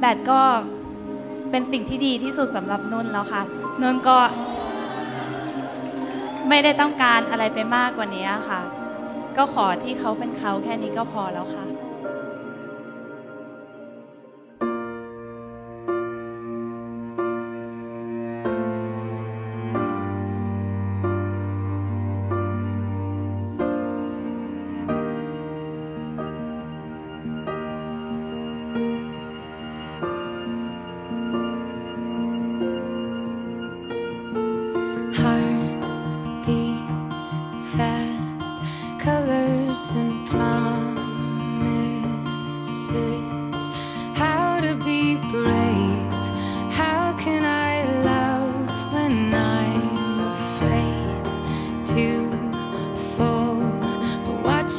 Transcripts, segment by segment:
แบตก็เป็นสิ่งที่ดีที่สุดสำหรับนุ่นแล้วค่ะ นุ่นก็ ไม่ได้ต้องการอะไรไปมากกว่านี้ค่ะ ก็ขอที่เขาเป็นเขาแค่นี้ก็พอแล้วค่ะ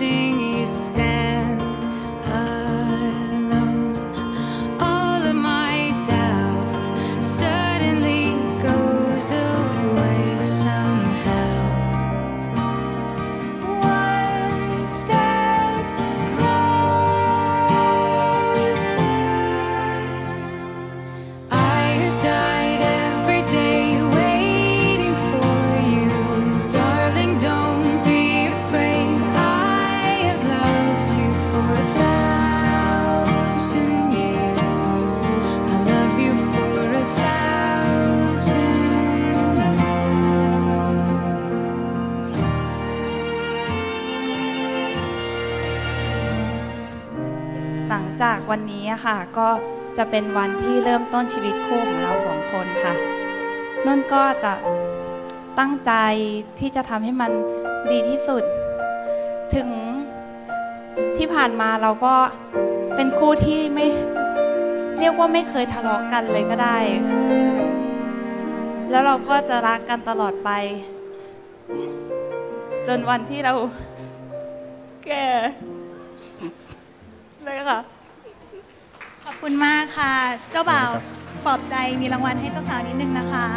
sing จากวันนี้ค่ะ ก็จะเป็นวันที่เริ่มต้นชีวิตคู่ของเราสองคนค่ะนุ่นก็จะตั้งใจที่จะทำให้มันดีที่สุด ถึงที่ผ่านมาเราก็เป็นคู่ที่ไม่เรียกว่าไม่เคยทะเลาะกันเลยก็ได้ แล้วเราก็จะรักกันตลอดไป จนวันที่เราแก่เลยค่ะ คุณมากค่ะ เจ้าบ่าวปลอบใจมีรางวัลให้เจ้าสาวนิดนึงนะคะ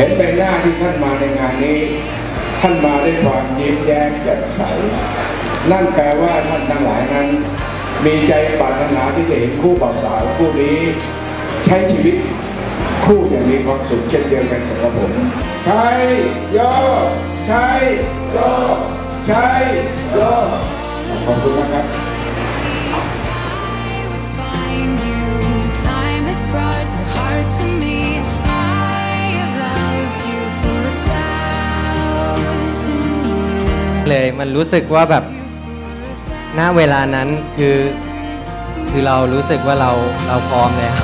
เห็นใบหน้าที่ท่านมาในงานนี้ ท่านมาด้วยความยิ้มแย้มแจ่มใสนั่นแปลว่าท่านทั้งหลายนั้น มีใจปรารถนาที่จะเห็นคู่บ่าวสาวคู่นี้ ใช้ชีวิตคู่อย่างมีความสุขเช่นเดียวกันกับผม ใช่ย่อใช่ย่อใช่ย่อขอบคุณนะครับ เลย มันรู้สึกว่าแบบณเวลานั้นคือ คือเรารู้สึกว่าเราเราพร้อมแล้ว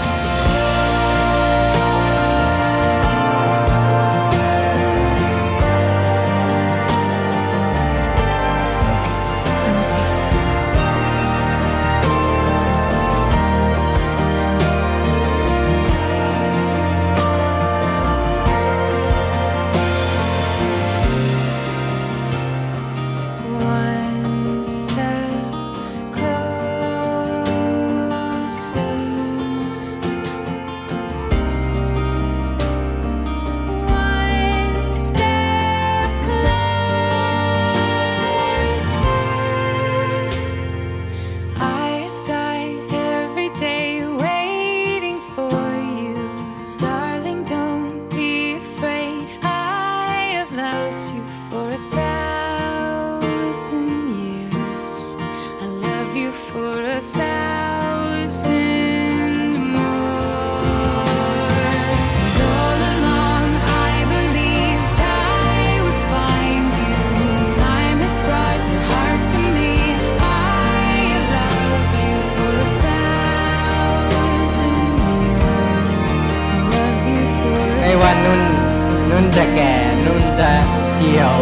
จะแก่นุ่นจะเหี่ยว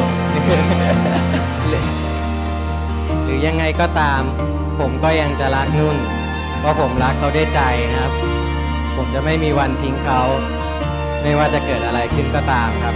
หรือยังไงก็ตาม ผมก็ยังจะรักนุ่น เพราะผมรักเขาด้วยใจนะครับ ผมจะไม่มีวันทิ้งเขา ไม่ว่าจะเกิดอะไรขึ้นก็ตามครับ